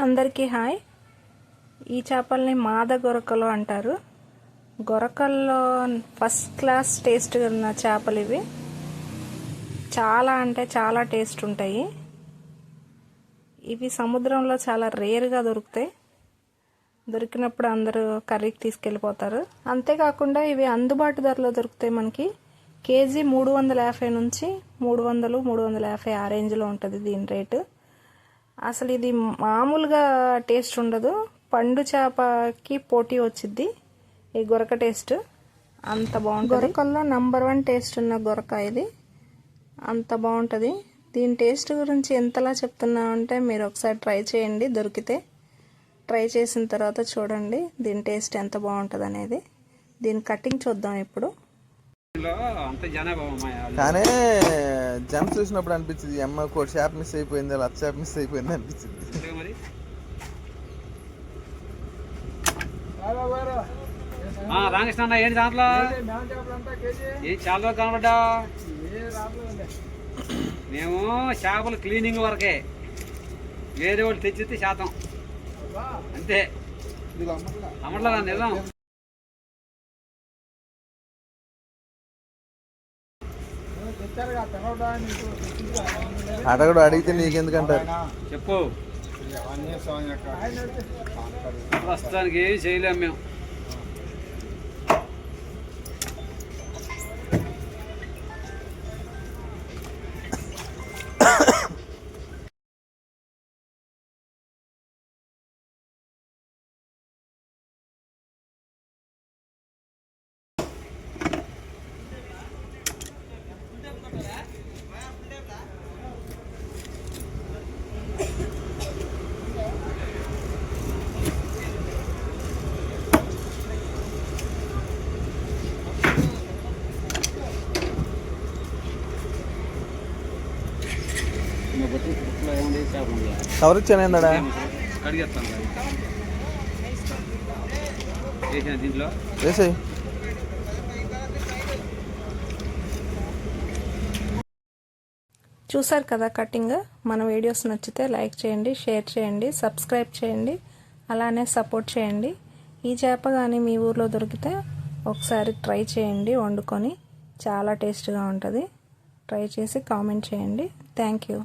అందరికీ హాయ్. ఈ చేపల్ని మాద గొరకలు అంటారు. గొరకల్లో ఫస్ట్ క్లాస్ టేస్ట్ ఉన్న చేపలు ఇవి. చాలా అంటే చాలా టేస్ట్ ఉంటాయి. ఇవి సముద్రంలో చాలా రేర్గా దొరుకుతాయి. దొరికినప్పుడు అందరూ కర్రీకి తీసుకెళ్ళిపోతారు. అంతేకాకుండా ఇవి అందుబాటు ధరలో దొరుకుతాయి మనకి. కేజీ మూడు వందల యాభై నుంచి మూడు వందలు మూడు వందల యాభై ఆ రేంజ్లో ఉంటుంది దీని రేటు. అసలు ఇది మామూలుగా టేస్ట్ ఉండదు. పండు చేపకి పోటీ వచ్చింది ఈ గొరక టేస్ట్ అంత బాగుంటుంది. గొరకల్లో నంబర్ వన్ టేస్ట్ ఉన్న గొరక ఇది. అంత బాగుంటుంది. దీని టేస్ట్ గురించి ఎంతలా చెప్తున్నా అంటే మీరు ఒకసారి ట్రై చేయండి. దొరికితే ట్రై చేసిన తర్వాత చూడండి. దీని టేస్ట్ ఎంత బాగుంటుంది అనేది దీని కటింగ్ చూద్దాం ఇప్పుడు. కానీ జంప్ చూసినప్పుడు అనిపించింది అమ్మ కోటి షాప్ మిస్ అయిపోయింది లక్ష షాప్ మిస్ అయిపోయింది అనిపించింది. రామకృష్ణ అన్న ఏంటి దాంట్లో? ఏం చాలా కనబడ్డా? మేము చేపలు క్లీనింగ్ వరకే. వేరే వాళ్ళు తెచ్చితే శాతం. అంతే. అమ్మట్లేదా నిజం. అడగడు అడిగితే నీకెందుకంటారు? చెప్పు. ప్రస్తుతానికి ఏం చేయలేము మేము. కవర్ ఇచ్చాను ఏందడా? కడిగేస్తాను వేసాయి. చూసారు కదా కటింగ్? మన వీడియోస్ నచ్చితే లైక్ చేయండి షేర్ చేయండి సబ్స్క్రైబ్ చేయండి అలానే సపోర్ట్ చేయండి. ఈ చేప కానీ మీ ఊర్లో దొరికితే ఒకసారి ట్రై చేయండి వండుకొని. చాలా టేస్ట్గా ఉంటుంది. ట్రై చేసి కామెంట్ చేయండి. Thank you.